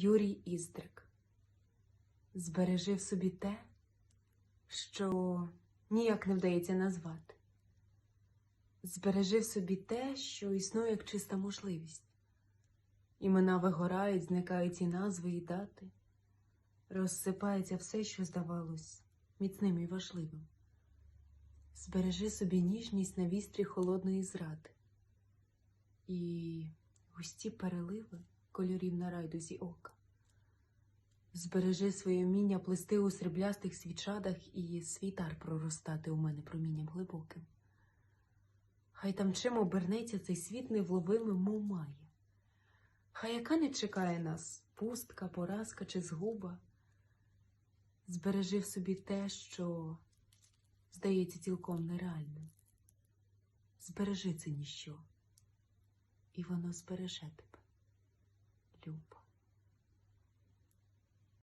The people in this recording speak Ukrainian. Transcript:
Юрій Іздрик. Збережи в собі те, що ніяк не вдається назвати. Збережи в собі те, що існує як чиста можливість. Імена вигорають, зникають і назви, і дати. Розсипається все, що здавалось міцним і важливим. Збережи собі ніжність на вістрі холодної зради і густі переливи кольорів на райдузі ока. Збережи своє вміння плести у сріблястих свічадах і світар проростати у мене промінням глибоким. Хай там чим обернеться цей світ невловимим, мов має. Хай яка не чекає нас пустка, поразка чи згуба. Збережи в собі те, що здається цілком нереальним. Збережи це ніщо, і воно збереже тебе, you.